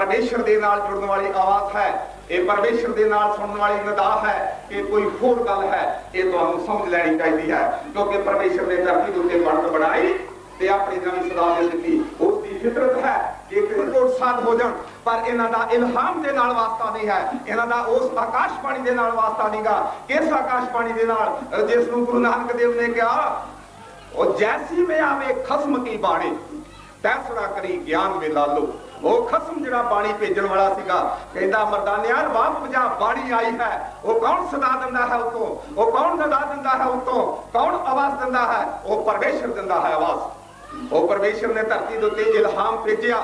ਪਰਮੇਸ਼ਰ ਦੇ ਨਾਲ ਜੁੜਨ ਵਾਲੀ ਆਵਾਜ਼ ਹੈ, ਇਹ ਪਰਮੇਸ਼ਰ ਦੇ ਨਾਲ ਸੁਣਨ ਵਾਲੀ ਨਦਾ ਹੈ, ਇਹ ਕੋਈ ਹੋਰ ਗੱਲ ਹੈ, ਇਹ ਤੁਹਾਨੂੰ ਸਮਝ ਲੈਣੀ ਚਾਹੀਦੀ ਹੈ, ਕਿਉਂਕਿ ਪਰਮੇਸ਼ਰ ਨੇ ਧਰਤੀ ਦੇ ਉੱਤੇ ਬਣਤ ਬਣਾਈ ਤੇ ਆਪਣੀ ਨਵੀਂ ਸਦਾ ਦੇ ਦਿੱਤੀ। ਉਸ ਦੀ ਫਿਤਰਤ ਹੈ ਕਿ ਕੋਟ ਸਾਧ ਹੋ ਜਾਣ, ਪਰ ਇਹਨਾਂ ਦਾ ਇਲਹਾਮ ਦੇ ਨਾਲ ਵਾਸਤਾ ਨਹੀਂ ਹੈ, ਇਹਨਾਂ ਦਾ ਉਸ ਆਕਾਸ਼ ਪਾਣੀ ਦੇ ਨਾਲ ਵਾਸਤਾ ਨਹੀਂਗਾ। ਕਿਸ ਆਕਾਸ਼ ਪਾਣੀ ਦੇ ਨਾਲ? ਜਿਸ ਨੂੰ ਗੁਰੂ ਨਾਨਕ ਦੇਵ ਨੇ ਕਿਹਾ, ਉਹ ਜੈਸੀ ਮੈਂ ਆਵੇ ਖਸਮ ਕੀ ਬਾਣੀ ਤੈਸੜਾ ਕਰੀ ਗਿਆਨ ਵੇਲਾ ਲੋ। ਉਹ ਖਸਮ ਜਿਹੜਾ ਬਾਣੀ ਭੇਜਣ ਵਾਲਾ ਸੀਗਾ, ਕਹਿੰਦਾ, ਮਰਦਾਨਿਆ ਰਬਾਬ ਵਜਾ ਬਾਣੀ ਆਈ ਹੈ। ਉਹ ਕੌਣ ਸਦਾ ਦਿੰਦਾ ਹੈ ਉਤੋਂ? ਉਹ ਕੌਣ ਸਦਾ ਦਿੰਦਾ ਹੈ ਉਤੋਂ? ਕੌਣ ਆਵਾਜ਼ ਦਿੰਦਾ ਹੈ? ਉਹ ਪਰਮੇਸ਼ਰ ਦਿੰਦਾ ਹੈ ਆਵਾਜ਼। ਉਹ ਪਰਮੇਸ਼ਰ ਨੇ ਧਰਤੀ ਦੇ ਉੱਤੇ ਇਲਹਾਮ ਭੇਜਿਆ।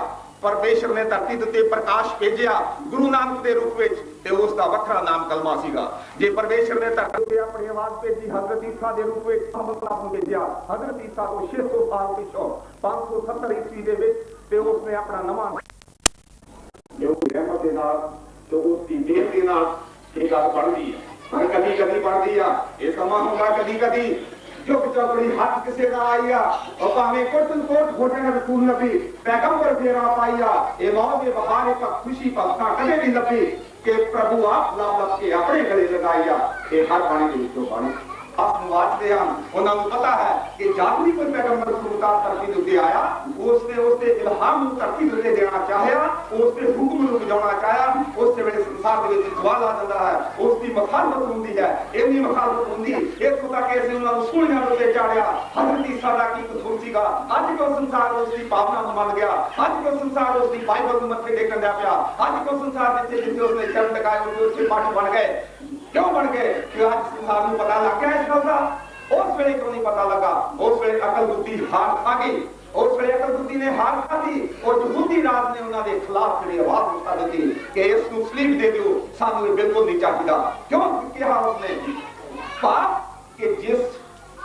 ਪਰਮੇਸ਼ਰ ਨੇ ਧਰਤੀ ਦੇ ਉੱਤੇ ਪ੍ਰਕਾਸ਼ ਭੇਜਿਆ ਗੁਰੂ ਨਾਨਕ ਦੇ ਰੂਪ ਵਿੱਚ ਤੇ ਉਸ ਦਾ ਵੱਖਰਾ ਨਾਮ ਕਲਮਾ ਸੀਗਾ। ਜੇ ਪਰਮੇਸ਼ਰ ਨੇ ਧਰਤੀ ਤੇ ਆਪਣੀ ਆਵਾਜ਼ ਭੇਜੀ, ਹਜ਼ਰਤ ਈਸਾ ਦੇ ਰੂਪ ਵਿੱਚ ਮੁਹੰਮਦ ਨੂੰ ਭੇਜਿਆ, ਹਜ਼ਰਤ ਈਸਾ ਤੋਂ 600 ਸਾਲ ਪਿਛੋਂ 570 ਈਸਵੀ ਦੇ ਵਿੱਚ ਤੇ ਉਸ ਨੇ ਆਪਣਾ ਨਵਾਂ ਜੋ ਰਹਿਮਤ ਦੇ ਨਾਲ ਜੋ ਉਸ ਦੀ ਮਿਹਰ ਦੇ ਨਾਲ ਇਹ ਗੱਲ ਬਣਦੀ ਹੈ ਪਰ ਕਦੀ ਕਦੀ ਬਣਦੀ ਆ। ਇਹ ਸਮਾਂ ਹੁੰਦਾ ਕਦੀ ਕਦੀ ਚੁੱਪ ਚੁੱਪੜੀ ਹੱਥ ਕਿਸੇ ਦਾ ਆਈ ਆ ਉਹ ਭਾਵੇਂ ਕੋਟਨ ਕੋਟ ਫੋਟੇ ਨਾਲ ਰਸੂਲ ਨਬੀ ਪੈਗੰਬਰ ਫੇਰਾ ਪਾਈਆ ਇਹ ਮੌਤ ਦੇ ਬਹਾਰੇ ਪਰ ਖੁਸ਼ੀ ਪਲਕਾਂ ਕਦੇ ਨਹੀਂ ਲੱਭੀ ਕਿ ਪ੍ਰਭੂ ਆਪ ਲੱਭ ਲੱਭ ਕੇ ਆਪਣੇ ਗਲੇ ਆਪ ਨੂੰ ਹਨ। ਉਹਨਾਂ ਨੂੰ ਪਤਾ ਹੈ ਕਿ ਜਦ ਵੀ ਕੋਈ ਪੈਗੰਬਰ ਸੁਲਤਾਨ ਧਰਤੀ ਦੇ ਉੱਤੇ ਆਇਆ ਉਸ ਨੇ ਉਸ ਦੇ ਇਲਹਾਮ ਨੂੰ ਧਰਤੀ ਦੇ ਉੱਤੇ ਦੇਣਾ ਚਾਹਿਆ ਉਸ ਦੇ ਹੁਕਮ ਨੂੰ ਵਜਾਉਣਾ ਚਾਹਿਆ, ਉਸ ਦੇ ਵੇਲੇ ਸੰਸਾਰ ਦੇ ਵਿੱਚ ਜਵਾਲ ਆ ਜਾਂਦਾ ਹੈ। ਉਸ ਦੀ ਮਖਾਲਫਤ ਹੁੰਦੀ ਹੈ। ਇੰਨੀ ਮਖਾਲਫਤ ਹੁੰਦੀ ਇਸ ਤੋਂ ਤੱਕ ਇਸ ਉਹਨਾਂ ਨੂੰ ਸੂਲੀਆਂ ਉੱਤੇ ਚਾੜਿਆ। ਹਜ਼ਰਤ ਈਸਾ ਦਾ ਕੀ ਕਸੂਰ ਸੀਗਾ? ਅੱਜ ਕੋ ਸੰਸਾਰ ਉਸ ਦੀ ਭਾਵਨਾ ਨੂੰ ਮੰਨ ਗਿਆ? ਅੱਜ ਕੋ ਸੰਸਾਰ ਉਸ ਦੀ ਬਾਈਬਲ ਨੂੰ ਮੱਥੇ ਟੇਕਣ ਲੱਗ ਪਿਆ? ਅੱਜ ਕੋ ਸੰਸਾਰ ਜਿੱਥੇ ਜਿੱਥੇ ਉਸਨੇ ਚਰਨ ਟਕਾਏ ਉਹਦੇ ਉੱਥੇ ਪੱਟ ਬਣ ਗਏ? ਕਿਉਂ ਬਣ ਗਏ? ਕਿ ਅੱਜ ਸੰਸਾਰ ਨੂੰ ਪਤਾ ਲੱਗ ਗਿਆ ਇਸ ਗੱਲ ਦਾ। ਉਸ ਵੇਲੇ ਕਿਉਂ ਨਹੀਂ ਪਤਾ ਲੱਗਾ? ਉਸ ਵੇਲੇ ਅਕਲ ਬੁੱਧੀ ਹਾਰ ਖਾ ਗਈ। ਉਸ ਵੇਲੇ ਅਕਲ ਬੁੱਧੀ ਨੇ ਹਾਰ ਖਾਧੀ ਉਹ ਯਹੂਦੀ ਰਾਜ ਨੇ ਉਹਨਾਂ ਦੇ ਖਿਲਾਫ ਜਿਹੜੀ ਆਵਾਜ਼ ਉੱਠਾ ਦਿੱਤੀ ਕਿ ਇਸ ਨੂੰ ਸਲੀਪ ਦੇ ਦਿਓ, ਸਾਨੂੰ ਇਹ ਬਿਲਕੁਲ ਨਹੀਂ ਚਾਹੀਦਾ। ਕਿਉਂ ਕਿਹਾ ਉਸਨੇ? ਪਾਪ ਕਿ ਜਿਸ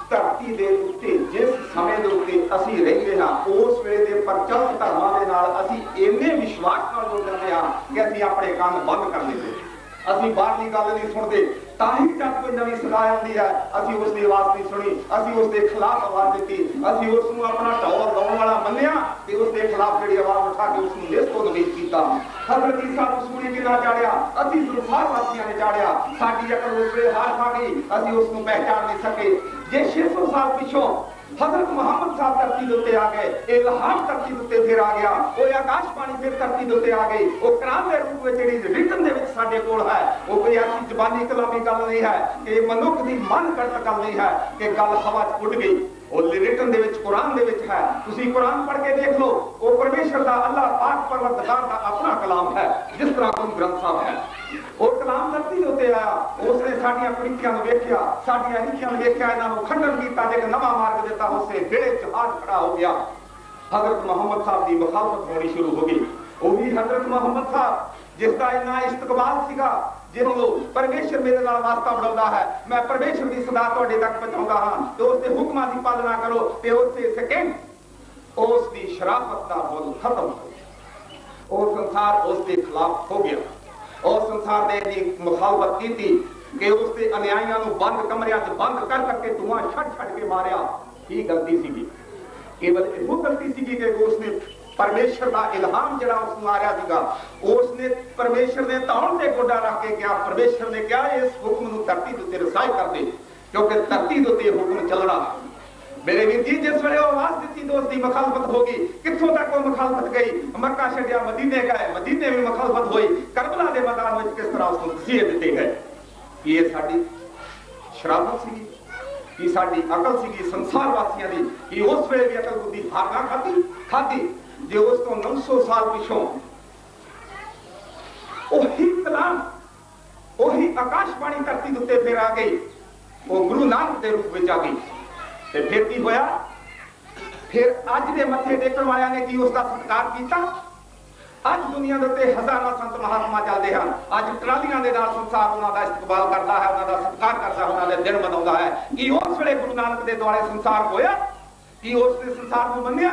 ਧਰਤੀ ਦੇ ਉੱਤੇ, ਜਿਸ ਸਮੇਂ ਦੇ ਉੱਤੇ ਅਸੀਂ ਰਹਿੰਦੇ ਹਾਂ, ਉਸ ਵੇਲੇ ਦੇ ਪ੍ਰਚਲਿਤ ਧਰਮਾਂ ਦੇ ਨਾਲ ਅਸੀਂ ਇੰਨੇ ਵਿਸ਼ਵਾਸ ਨਾਲ ਜੁੜ ਜਾਂਦੇ ਹਾਂ ਕਿ ਅਸੀਂ ਆਪਣੇ ਕੰਨ ਬੰਦ ਕਰ ਲੈਂਦੇ ਅਸੀਂ ਬਾਹਰਲੀ ਗੱਲ ਨਹੀਂ ਸੁਣਦੇ, ਤਾਂ ਹੀ ਜਦ ਕੋਈ ਨਵੀਂ ਸਦਾ ਆਉਂਦੀ ਹੈ। ਅਸੀਂ ਉਸ ਦੀ ਆਵਾਜ਼ ਨਹੀਂ ਸੁਣੀ, ਅਸੀਂ ਉਸ ਦੇ ਖਿਲਾਫ ਆਵਾਜ਼ ਦਿੱਤੀ, ਅਸੀਂ ਉਸ ਨੂੰ ਆਪਣਾ ਢੋਲ ਲਾਉਣ ਵਾਲਾ ਮੰਨਿਆ ਤੇ ਉਸ ਦੇ ਖਿਲਾਫ ਜਿਹੜੀ ਆਵਾਜ਼ ਉਠਾ ਕੇ ਉਸ ਨੂੰ ਨਿਸ ਤੋਂ ਕੀਤਾ। ਹਜ਼ਰਤ ਈਸਾ ਨੂੰ ਸੂਲੀ ਕਿਨਾ ਚਾੜਿਆ? ਅਸੀਂ ਸੰਸਾਰ ਵਾਸੀਆਂ ਨੇ ਚਾੜਿਆ। ਸਾਡੀ ਅਕਲ ਉਸ ਵੇਲੇ ਹਾਰ ਖਾ ਗਈ, ਅਸੀਂ ਉਸ ਨੂੰ ਪਹਿਚਾਨ ਨਹੀਂ ਸਕੇ। ਜੇ 600 ਸਾਲ ਪਿਛੋਂ ਹਜ਼ਰਤ ਮੁਹੰਮਦ ਸਾਹਿਬ ਧਰਤੀ ਦੇ ਉੱਤੇ ਆ ਗਏ ਇਲਹਾਮ ਧਰਤੀ ਦੇ ਉੱਤੇ ਫਿਰ ਆ ਗਿਆ, ਉਹ ਆਕਾਸ਼ ਪਾਣੀ ਫਿਰ ਧਰਤੀ ਦੇ ਉੱਤੇ ਆ ਗਈ, ਉਹ ਕੁਰਾਨ ਦੇ ਰੂਪ ਵਿੱਚ ਜਿਹੜੀ ਰਿਟਨ ਦੇ ਵਿੱਚ ਸਾਡੇ ਕੋਲ ਹੈ, ਉਹ ਕੋਈ ਐਸੀ ਜ਼ਬਾਨੀ ਕਲਾਮੀ ਗੱਲ ਨਹੀਂ ਹੈ ਕਿ ਮਨੁੱਖ ਦੀ ਮਨ ਕਰਤ ਗੱਲ ਨਹੀਂ ਹੈ ਕਿ ਗੱਲ ਹਵਾ 'ਚ ਉੱਡ ਗਈ। ਉਹ ਰਿਟਨ ਦੇ ਵਿੱਚ ਕੁਰਾਨ ਦੇ ਵਿੱਚ ਹੈ, ਤੁਸੀਂ ਕੁਰਾਨ ਪੜ੍ਹ ਕੇ ਦੇਖ ਲਓ, ਉਹ ਪਰਮੇਸ਼ਰ ਦਾ, ਅੱਲਾਹ ਪਾਕ ਪਰਵਰਦਗਾਰ ਦਾ ਆਪਣਾ ਕਲਾਮ ਹੈ, ਜਿਸ ਤਰ੍ਹਾਂ ਗੁਰੂ ਗ੍ਰੰਥ ਸਾਹਿਬ ਹੈ। ਉਹ ਕਲਾਮ ਧਰਤੀ ਦੇ ਉੱਤੇ ਆਇਆ ਉਸ ਨੇ ਸਾਡੀਆਂ ਪ੍ਰੀਖਿਆ ਨੂੰ ਵੇਖਿਆ, ਸਾਡੀਆਂ ਹਿੱਕਿਆਂ ਨੂੰ ਵੇਖਿਆ, ਇਹਨਾਂ ਨੂੰ ਖੰਡਨ ਕੀਤਾ ਤੇ ਇੱਕ ਨਵਾਂ ਮਾਰਗ ਦਿੱਤਾ, ਉਸੇ ਬੇੜੇ ਜਹਾਜ਼ ਖੜਾ ਹੋ ਗਿਆ। ਹਜ਼ਰਤ ਮੁਹੰਮਦ ਸਾਹਿਬ ਦੀ ਮੁਖਾਲਫਤ ਹੋਣੀ ਸ਼ੁਰੂ ਹੋ ਗਈ। ਉਹੀ ਹਜ਼ਰਤ ਮੁਹੰਮਦ ਸਾਹਿਬ, ਜਿਸ ਦਾ ਇੰਨਾ ਇਸਤਕਬਾਲ ਸੀਗਾ ਜਿਹਨੂੰ ਪਰਮੇਸ਼ਰ ਮੇਰੇ ਨਾਲ ਵਾਸਤਾ ਬਣਾਉਂਦਾ ਹੈ। ਮੈਂ ਪਰਮੇਸ਼ਰ ਦੀ ਸਦਾ ਤੁਹਾਡੇ ਤੱਕ ਪਹੁੰਚਾਉਂਦਾ ਹਾਂ। ਤੇ ਉਸ ਦੇ ਹੁਕਮਾਂ ਦੀ ਪਾਲਣਾ ਕਰੋ ਤੇ ਉਸੇ ਸਕਿੰਡ ਉਸ ਦੀ ਸ਼ਰਾਫਤ ਦਾ ਮੁੱਲ ਖਤਮ ਹੋ ਗਿਆ। ਉਹ ਸੰਸਾਰ ਉਸ ਦੇ ਖਿਲਾਫ ਹੋ ਗਿਆ। ਉਹ ਸੰਸਾਰ ਨੇ ਦੀ ਮੁਖਾਲਫਤ ਕੀਤੀ ਕਿ ਉਸ ਦੇ ਅਨਿਆਈਆਂ ਨੂੰ ਬੰਦ ਕਮਰਿਆਂ 'ਚ ਬੰਦ ਕਰ ਕਰਕੇ ਧੂਆਂ ਛੱਡ ਛੱਡ ਕੇ ਮਾਰਿਆ। ਕੀ ਗਲਤੀ ਸੀਗੀ? ਕੇਵਲ ਇਹੋ ਗਲਤੀ ਸੀਗੀ ਕਿ ਉਸ ਨੇ ਪਰਮੇਸ਼ਰ ਦਾ ਇਲਹਾਮ ਜਿਹੜਾ ਉਸ ਨੂੰ ਆ ਰਿਹਾ ਸੀਗਾ ਉਸ ਨੇ ਪਰਮੇਸ਼ਰ ਦੇ ਧੌਣ ਤੇ ਗੋਡਾ ਰੱਖ ਕੇ ਕਿਹਾ, ਪਰਮੇਸ਼ਰ ਨੇ ਕਿਹਾ, ਇਸ ਹੁਕਮ ਨੂੰ ਧਰਤੀ ਦੇ ਉੱਤੇ ਰਸਾਈ ਕਰ ਦੇ, ਕਿਉਂਕਿ ਧਰਤੀ ਦੇ ਉੱਤੇ ਹੁਕਮ ਚੱਲਣਾ ਮੇਰੇ ਵੀਰ ਜੀ, ਜਿਸ ਵੇਲੇ ਉਹ ਆਵਾਜ਼ ਦਿੱਤੀ ਦੋਸਤ ਦੀ ਮੁਖਾਲਫਤ ਹੋ ਗਈ। ਕਿੱਥੋਂ ਤੱਕ ਉਹ ਮੁਖਾਲਫਤ ਗਈ? ਮੱਕਾ ਛੱਡਿਆ, ਮਦੀਨੇ ਗਏ, ਮਦੀਨੇ ਵੀ ਮੁਖਾਲਫਤ ਹੋਈ। ਕਰਬਲਾ ਦੇ ਮੈਦਾਨ ਵਿੱਚ ਕਿਸ ਤਰ੍ਹਾਂ ਉਸ ਨੂੰ ਤਸੀਹੇ ਦਿੱਤੇ ਗਏ? ਕੀ ਇਹ ਸਾਡੀ ਸ਼ਰਾਬਤ ਸੀਗੀ? ਕੀ ਸਾਡੀ ਅਕਲ ਸੀਗੀ ਸੰਸਾਰ ਵਾਸੀਆਂ ਦੀ? ਕਿ ਉਸ ਵੇਲੇ ਵੀ ਅਕਲ ਬੁੱਧੀ ਹਾਰ ਨਾ ਖਾਦੀ ਖਾਦੀ ਜੇ ਉਸ ਤੋਂ 900 ਸਾਲ ਪਿਛੋਂ ਉਹੀ ਕਲਾਮ, ਉਹੀ ਆਕਾਸ਼ਵਾਣੀ ਧਰਤੀ ਦੇ ਉੱਤੇ ਫਿਰ ਆ ਗਈ, ਉਹ ਗੁਰੂ ਨਾਨਕ ਦੇ ਰੂਪ ਵਿੱਚ ਆ ਗਈ। ਤੇ ਫਿਰ ਕੀ ਹੋਇਆ? ਫਿਰ ਅੱਜ ਦੇ ਮੱਥੇ ਟੇਕਣ ਵਾਲਿਆਂ ਨੇ ਕੀ ਉਸ ਦਾ ਸਤਿਕਾਰ ਕੀਤਾ? ਅੱਜ ਦੁਨੀਆ ਦੇ ਉੱਤੇ ਹਜ਼ਾਰਾਂ ਸੰਤ ਮਹਾਤਮਾ ਚੱਲਦੇ ਹਨ। ਅੱਜ ਟਰਾਲੀਆਂ ਦੇ ਨਾਲ ਸੰਸਾਰ ਉਹਨਾਂ ਦਾ ਇਸਤਕਬਾਲ ਕਰਦਾ ਹੈ, ਉਹਨਾਂ ਦਾ ਸਤਿਕਾਰ ਕਰਦਾ ਹੈ, ਉਹਨਾਂ ਦੇ ਦਿਨ ਮਨਾਉਂਦਾ ਹੈ। ਕਿ ਉਸ ਵੇਲੇ ਗੁਰੂ ਨਾਨਕ ਦੇ ਦੁਆਲੇ ਸੰਸਾਰ ਹੋਇਆ? ਕਿ ਉਸ ਨੇ ਸੰਸਾਰ ਨੂੰ ਮੰਨਿਆ?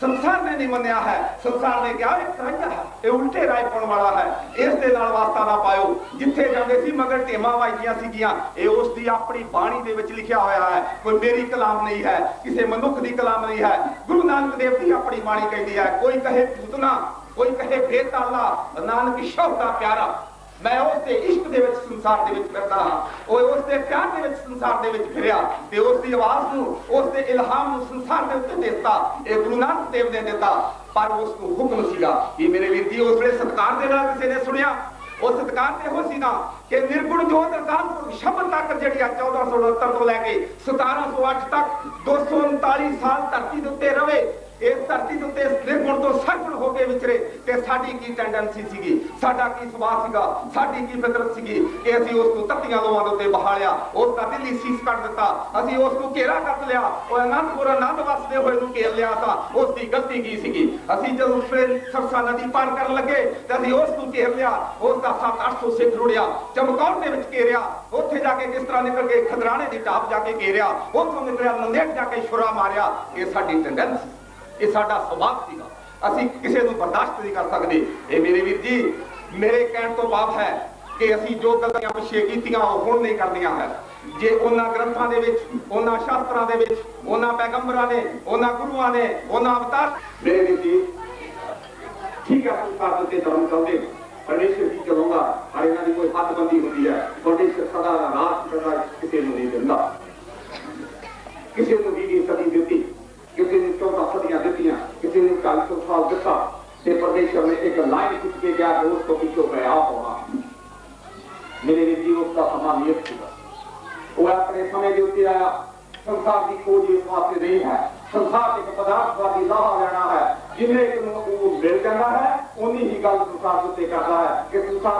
ਸੰਸਾਰ ਨੇ ਨਹੀਂ ਮੰਨਿਆ ਹੈ। ਸੰਸਾਰ ਨੇ ਕਿਹਾ, ਇਹ ਰਾਇਆ ਹੈ, ਇਹ ਉਲਟੇ ਰਾਏ ਪਾਉਣ ਵਾਲਾ ਹੈ। ਇਸ ਦੇ ਨਾਲ ਵਾਸਤਾ ਨਾ ਪਾਇਓ। ਜਿੱਥੇ ਜਾਂਦੇ ਸੀ ਮਗਰ ਢੇਮਾਂ ਵਾਜੀਆਂ ਸੀਗੀਆਂ, ਇਹ ਉਸ ਦੀ ਆਪਣੀ ਬਾਣੀ ਦੇ ਵਿੱਚ ਲਿਖਿਆ ਹੋਇਆ ਹੈ। ਕੋਈ ਮੇਰੀ ਕਲਾਮ ਨਹੀਂ ਹੈ, ਕਿਸੇ ਮਨੁੱਖ ਦੀ ਕਲਾਮ ਨਹੀਂ ਹੈ। ਗੁਰੂ ਨਾਨਕ ਦੇਵ ਦੀ ਆਪਣੀ ਬਾਣੀ ਕਹਿੰਦੀ ਹੈ, ਕੋਈ ਕਹੇ ਪੁੱਤਨਾ ਕੋਈ ਕਹੇ ਬੇਤਾਲਾ, ਨਾਨਕ ਸ਼ੌਹ ਪਿਆਰਾ। ਮੈਂ ਉਸ ਦੇ ਇਸ਼ਕ ਦੇ ਵਿੱਚ ਸੰਸਾਰ ਦੇ ਵਿੱਚ ਫਿਰਦਾ ਹਾਂ। ਉਹ ਉਸ ਦੇ ਪਿਆਰ ਦੇ ਵਿੱਚ ਸੰਸਾਰ ਦੇ ਵਿੱਚ ਫਿਰਿਆ ਤੇ ਉਸ ਦੀ ਆਵਾਜ਼ ਨੂੰ ਉਸ ਦੇ ਇਲਹਾਮ ਨੂੰ ਸੰਸਾਰ ਦੇ ਉੱਤੇ ਦਿੱਤਾ ਇਹ ਗੁਰੂ ਨਾਨਕ ਦੇਵ ਨੇ ਦਿੱਤਾ। ਪਰ ਉਸ ਨੂੰ ਹੁਕਮ ਸੀਗਾ ਕਿ ਮੇਰੇ ਵੀਰ ਜੀ, ਉਸ ਵੇਲੇ ਸਤਕਾਰ ਦੇ ਨਾਲ ਕਿਸੇ ਨੇ ਸੁਣਿਆ। ਉਹ ਸਤਕਾਰ ਤੇ ਹੋ ਸੀਗਾ ਕਿ ਨਿਰਗੁਣ ਜੋਤ ਅਕਾਲਪੁਰਖ ਸ਼ਬਦ ਤੱਕ ਜਿਹੜੀ ਆ 1469 ਤੋਂ ਲੈ ਕੇ 1708 ਤੱਕ 239 ਸਾਲ ਧਰਤੀ ਦੇ ਉੱਤੇ ਰਵੇ। ਇਸ ਧਰਤੀ ਦੇ ਉੱਤੇ ਨਿਰਗੁਣ ਤੋਂ ਸਰਗੁਣ ਹੋ ਕੇ ਵਿਚਰੇ ਤੇ ਸਾਡੀ ਕੀ ਟੈਂਡੈਂਸੀ ਸੀਗੀ? ਸਾਡਾ ਕੀ ਸੁਭਾਅ ਸੀਗਾ? ਸਾਡੀ ਕੀ ਫਿਤਰਤ ਸੀਗੀ? ਕਿ ਅਸੀਂ ਉਸ ਨੂੰ ਤੱਤੀਆਂ ਲੋਹਾਂ ਦੇ ਉੱਤੇ ਬਹਾਲਿਆ, ਉਸ ਦਾ ਦਿੱਲੀ ਸੀਸ ਕੱਢ ਦਿੱਤਾ, ਅਸੀਂ ਉਸ ਨੂੰ ਘੇਰਾ ਕੱਟ ਲਿਆ, ਉਹ ਆਨੰਦਪੁਰ ਆਨੰਦ ਵਸਦੇ ਹੋਏ ਨੂੰ ਘੇਰ ਲਿਆ ਤਾਂ ਉਸ ਦੀ ਗਲਤੀ ਕੀ ਸੀਗੀ? ਅਸੀਂ ਜਦੋਂ ਫਿਰ ਸਰਸਾ ਨਦੀ ਪਾਰ ਕਰਨ ਲੱਗੇ ਤੇ ਅਸੀਂ ਉਸ ਨੂੰ ਘੇਰ ਲਿਆ, ਉਸ ਦਾ 7-800 ਸਿੱਖ ਰੁੜਿਆ, ਚਮਕੌਰ ਦੇ ਵਿੱਚ ਘੇਰਿਆ, ਉੱਥੇ ਜਾ ਕੇ ਕਿਸ ਤਰ੍ਹਾਂ ਨਿਕਲ ਕੇ ਖਦਰਾਣੇ ਦੀ ਟਾਪ ਜਾ ਕੇ ਘੇਰਿਆ, ਉੱਥੋਂ ਨਿਕਲਿਆ ਨੰਦੇੜ ਜਾ ਕੇ ਛੁਰਾ ਮਾਰਿਆ, ਇਹ ਸਾਡੀ ਟੈਂਡੈਂਸੀ ਇਹ ਸਾਡਾ ਸੁਭਾਅ ਸੀਗਾ। ਅਸੀਂ ਕਿਸੇ ਨੂੰ ਬਰਦਾਸ਼ਤ ਨਹੀਂ ਕਰ ਸਕਦੇ। ਇਹ ਮੇਰੇ ਵੀਰ ਜੀ, ਮੇਰੇ ਕਹਿਣ ਤੋਂ ਬਾਅਦ ਹੈ ਕਿ ਅਸੀਂ ਜੋ ਗਲਤੀਆਂ ਪਿਛੇ ਕੀਤੀਆਂ, ਉਹ ਹੁਣ ਨਹੀਂ ਕਰਨੀਆਂ ਹੈ। ਜੇ ਉਹਨਾਂ ਗ੍ਰੰਥਾਂ ਦੇ ਵਿੱਚ, ਉਹਨਾਂ ਸ਼ਾਸਤਰਾਂ ਦੇ ਵਿੱਚ, ਉਹਨਾਂ ਪੈਗੰਬਰਾਂ ਨੇ, ਉਹਨਾਂ ਗੁਰੂਆਂ ਨੇ, ਉਹਨਾਂ ਅਵਤਾਰ ਮੇਰੇ ਵੀਰ ਜੀ, ਠੀਕ ਹੈ ਸੰਸਾਰ ਦੇ ਉੱਤੇ ਧਰਮ ਚੱਲਦੇ ਪਰਮੇਸ਼ਰ ਕੀ ਕਰੂੰਗਾ ਪਰ ਇਹਨਾਂ ਦੀ ਕੋਈ ਹੱਦਬੰਦੀ ਹੁੰਦੀ ਹੈ। ਪਰਮੇਸ਼ਰ ਸਦਾ ਰਾਤ ਸਦਾ ਕਿਸੇ ਨੂੰ ਨਹੀਂ ਦਿੰਦਾ। ਕਿਸੇ ਨੂੰ ਵੀ ਨਹੀਂ ਸਦੀ ਦਿੱਤੀ ਨੇ 40 ਸਾਲ ਦਿੱਤਾ ਤੇ ਪਰਮੇਸ਼ਰ ਨੇ ਇੱਕ ਲਾਈਨ ਖਿੱਚ ਕੇ ਕਿਹਾ ਕਿ ਉਸ ਤੋਂ ਪਿੱਛੋਂ ਗਿਆ ਹੋਣਾ ਮੇਰੇ ਲਈ ਜੀ ਉਸ ਦਾ ਸਮਾਂ ਨਿਯਤ ਸੀਗਾ। ਉਹ ਆਪਣੇ ਸਮੇਂ ਦੇ ਉੱਤੇ ਆਇਆ। ਸੰਸਾਰ ਦੀ ਖੋਜ ਇਸ ਵਾਸਤੇ ਨਹੀਂ ਹੈ। ਸੰਸਾਰ ਇੱਕ ਪਦਾਰਥਵਾਦੀ ਲਾਹਾ ਲੈਣਾ ਹੈ। ਜਿੰਨੇ ਕਿ ਨੂੰ ਉਹ ਮਿਲ ਜਾਂਦਾ ਹੈ ਉਨੀ ਹੀ ਗੱਲ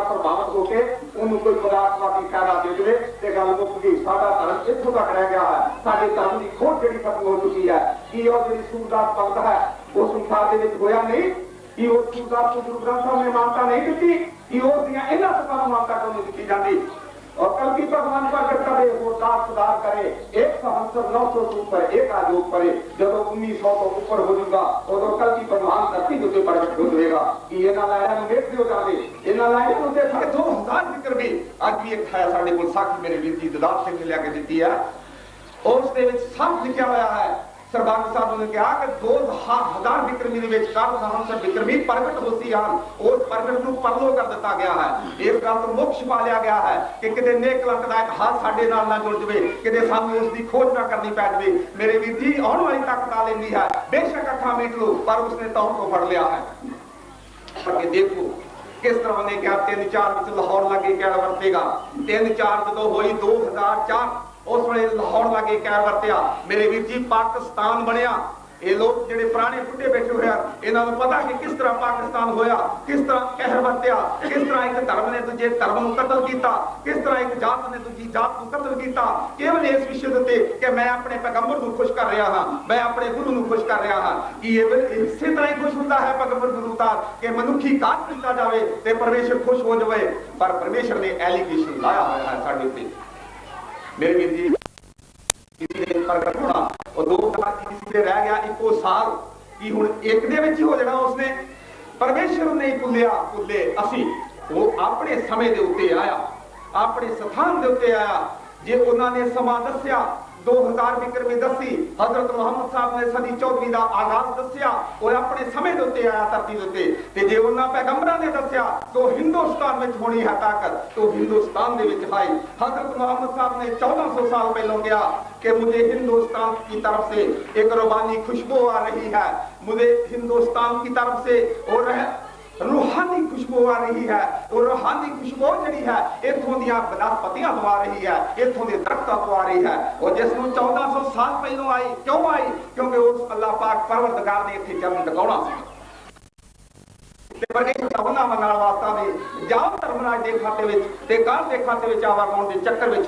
ਪ੍ਰਭਾਵਿਤ ਹੋ ਕੇ ਉਹਨੂੰ ਕੋਈ ਪਦਾਰਥਵਾਦੀ ਫਾਇਦਾ ਦੇ ਦੇਵੇ ਤੇ ਗੱਲ ਮੁੱਕ ਗਈ। ਸਾਡਾ ਧਰਮ ਇੱਥੋਂ ਤੱਕ ਰਹਿ ਗਿਆ ਹੈ। ਸਾਡੇ ਧਰਮ ਦੀ ਖੋਜ ਜਿਹੜੀ ਖਤਮ ਹੋ ਚੁੱਕੀ ਹੈ, ਕੀ ਉਹ ਜਿਹੜੀ ਸੂਰਦਾਸ ਭਗਤ ਹੈ ਉਹ ਸੰਸਾਰ ਦੇ ਵਿੱਚ ਹੋਇਆ ਨਹੀਂ ਕਿ ਉਹ ਸੂਰਦਾਸ ਨੂੰ ਗੁਰੂ ਗ੍ਰੰਥ ਸਾਹਿਬ ਨੇ ਮਾਨਤਾ ਨਹੀਂ ਦਿੱਤੀ ਕਿ ਉਸ ਦੀਆਂ ਇਹਨਾਂ ਸਭਾ ਨੂੰ ਮਾਨਤਾ ਕਿਉਂ ਨਹੀਂ ਦਿੱਤੀ ਜਾਂਦੀ और कल की भगवान प्रकट करे वो दास सुधार करे एक सहस्त्र नौ सौ से ऊपर एक आयोग करे जब उन्नीस सौ तो ऊपर हो जाऊंगा और तो कल की भगवान धरती के ऊपर प्रकट हो जाएगा कि ये ना लाया ਨੂੰ ਵੇਖ ਦਿਓ ਜਾਵੇ ਇਹਨਾਂ ਲਾਇਆ ਨੂੰ ਤੇ ਸਾਡੇ 2000 ਜ਼ਿਕਰ ਵੀ ਅੱਜ ਵੀ ਇੱਕ ਹੈ ਸਾਡੇ ਕੋਲ ਸਾਖੀ ਮੇਰੇ ਵੀਰ ਜੀ ਦਦਾਰ ਸਿੰਘ ਨੇ ਲਿਆ ਕੇ ਦਿੱਤੀ ਹੈ ਉਸ ਦੇ ਵਿੱਚ ਸਭ ਲਿਖਿਆ ਹੋਇਆ ਹੈ ਸਰਬੰਗ ਸਾਹਿਬ ਨੇ ਕਿਹਾ ਕਿ 2000 ਵਿਕਰਮੀ ਦੇ ਵਿੱਚ ਕਾਰਨ ਸਹੰਸ ਵਿਕਰਮੀ ਪ੍ਰਗਟ ਹੋਸੀ ਹਨ ਉਸ ਪ੍ਰਗਟ ਨੂੰ ਪਰਲੋ ਕਰ ਦਿੱਤਾ ਗਿਆ ਹੈ। ਇਸ ਗੱਲ ਤੋਂ ਮੁਕਤ ਛਪਾ ਲਿਆ ਗਿਆ ਹੈ ਕਿ ਕਿਤੇ ਨੇਕ ਲੰਕ ਦਾ ਇੱਕ ਹੱਥ ਸਾਡੇ ਨਾਲ ਨਾ ਜੁੜ ਜਵੇ। ਕਿਤੇ ਸਾਨੂੰ ਉਸ ਦੀ ਖੋਜ ਨਾ ਕਰਨੀ ਪੈ ਜਵੇ। ਮੇਰੇ ਵੀਰ ਜੀ, ਆਉਣ ਵਾਲੀ ਤੱਕ ਤਾਂ ਲੈਂਦੀ ਹੈ। ਬੇਸ਼ੱਕ ਅੱਖਾਂ ਮੀਟ ਲਓ, ਪਰ ਉਸਨੇ ਤੌਰ ਤੋਂ ਫੜ ਲਿਆ ਹੈ। ਅੱਗੇ ਦੇਖੋ, ਕਿਸ ਤਰ੍ਹਾਂ ਨੇ ਕਿਹਾ, ਤਿੰਨ ਚਾਰ ਵਿੱਚ ਲਾਹੌਰ ਲਾਗੇ ਕਹਿਣ ਵਰਤੇਗਾ। ਤਿੰਨ ਚਾਰ ਜਦੋਂ ਹੋਈ 2004 ਉਸ ਵੇਲੇ ਲਾਹੌਰ ਲਾਗੇ ਕਹਿਰ ਵਰਤਿਆ, ਮੇਰੇ ਵੀਰ ਜੀ, ਪਾਕਿਸਤਾਨ ਬਣਿਆ। ਇਹ ਲੋਕ ਜਿਹੜੇ ਪੁਰਾਣੇ ਬੁੱਢੇ ਬੈਠੇ ਹੋਏ ਆ, ਇਹਨਾਂ ਨੂੰ ਪਤਾ ਕਿ ਕਿਸ ਤਰ੍ਹਾਂ ਪਾਕਿਸਤਾਨ ਹੋਇਆ, ਕਿਸ ਤਰ੍ਹਾਂ ਕਹਿਰ ਵਰਤਿਆ, ਕਿਸ ਤਰ੍ਹਾਂ ਇੱਕ ਧਰਮ ਨੇ ਦੂਜੇ ਧਰਮ ਨੂੰ ਕਤਲ ਕੀਤਾ, ਕਿਸ ਤਰ੍ਹਾਂ ਇੱਕ ਜਾਤ ਨੇ ਦੂਜੀ ਜਾਤ ਨੂੰ ਕਤਲ ਕੀਤਾ। ਕੇਵਲ ਇਸ ਵਿਸ਼ੇ ਦੇ ਉੱਤੇ ਕਿ ਮੈਂ ਆਪਣੇ ਪੈਗੰਬਰ ਨੂੰ ਖੁਸ਼ ਕਰ ਰਿਹਾ ਹਾਂ, ਮੈਂ ਆਪਣੇ ਗੁਰੂ ਨੂੰ ਖੁਸ਼ ਕਰ ਰਿਹਾ ਹਾਂ? ਕਿ ਇਹ ਇਸੇ ਤਰ੍ਹਾਂ ਹੀ ਖੁਸ਼ ਹੁੰਦਾ ਹੈ ਪੈਗੰਬਰ ਗੁਰੂ ਦਾ, ਕਿ ਮਨੁੱਖੀ ਕਾਤ ਕੀਤਾ ਜਾਵੇ ਤੇ ਪਰਮੇਸ਼ਰ ਖੁਸ਼ ਹੋ ਜਾਵੇ? ਪਰ ਪਰਮੇਸ਼ਰ ਨੇ ਐਲੀਗੇਸ਼ਨ ਲਾਇਆ ਹੋਇਆ ਹੈ ਸਾਡੇ ਉੱਤੇ। ਮੇਰੇ ਵੀਰ ਜੀ, ਕਿਸੇ ਦੇ ਪ੍ਰਗਟ ਹੋਣਾ, ਉਹ ਦੋ ਸਾਲ ਕਿਸੇ ਦੇ ਰਹਿ ਗਿਆ, ਇੱਕੋ ਸਾਲ ਕੀ ਹੁਣ ਇੱਕ ਦੇ ਵਿੱਚ ਹੀ ਹੋ ਜਾਣਾ ਉਸਨੇ? ਪਰਮੇਸ਼ਰ ਨੇ ਭੁੱਲਿਆ, ਭੁੱਲੇ ਅਸੀਂ। ਉਹ ਆਪਣੇ ਸਮੇਂ ਦੇ ਉੱਤੇ ਆਇਆ, ਆਪਣੇ ਸਥਾਨ ਦੇ ਉੱਤੇ ਆਇਆ। ਜੇ ਉਹਨਾਂ ਨੇ ਸਮਾਂ ਦੱਸਿਆ 2000 ਵਿਕਰਮੀ ਦੱਸੀ ਹਜ਼ਰਤ ਮੁਹੰਮਦ ਸਾਹਿਬ ਨੇ ਸਦੀ 14ਵੀਂ ਦਾ ਆਗਾਜ਼ ਦੱਸਿਆ ਉਹ ਆਪਣੇ ਸਮੇਂ ਦੇ ਉੱਤੇ ਆਇਆ ਧਰਤੀ ਦੇ ਉੱਤੇ ਤੇ ਜੇ ਉਹਨਾਂ ਪੈਗੰਬਰਾਂ ਨੇ ਦੱਸਿਆ ਤਾਂ ਹਿੰਦੁਸਤਾਨ ਵਿੱਚ ਹੋਣੀ ਹੈ ਤਾਕਤ ਤਾਂ ਹਿੰਦੁਸਤਾਨ ਦੇ ਵਿੱਚ ਆਈ हजरत मोहम्मद साहब ने 1400 साल पहले किया कि मुझे हिंदुस्तान की तरफ से एक रूहानी खुशबू आ रही है मुझे हिंदुस्तान की तरफ से और ਰੂਹਾਨੀ ਖੁਸ਼ਬੂ ਆ ਰਹੀ ਹੈ। ਉਹ ਰੂਹਾਨੀ ਖੁਸ਼ਬੂ ਜਿਹੜੀ ਹੈ, ਇੱਥੋਂ ਦੀਆਂ ਬਨਸਪਤੀਆਂ ਤੋਂ ਰਹੀ ਹੈ, ਇੱਥੋਂ ਦੇ ਦਰਖਤਾਂ ਤੋਂ ਆ ਰਹੀ ਹੈ। ਉਹ ਜਿਸ ਨੂੰ 1400 ਸਾਲ ਪਹਿਲਾਂ ਆਈ, ਕਿਉਂ ਆਈ? ਕਿਉਂਕਿ ਉਸ ਅੱਲਾਹ ਪਾਕ ਪਰਵਰਦਗਾਰ ਨੇ ਇੱਥੇ ਜਨਮ ਟਿਕਾਉਣਾ ਸੀ। ਤੇ ਪਰਮੇਸ਼ਰ ਉਹਨਾਂ ਨਾਲ ਵਾਸਤਾ ਦੇ ਜਾਮ ਧਰਮਰਾਜ ਦੇ ਖਾਤੇ ਵਿੱਚ ਤੇ ਕਾਲ ਦੇ ਖਾਤੇ ਵਿੱਚ ਆਵਾਗੋਂ ਦੇ ਚੱਕਰ ਵਿੱਚ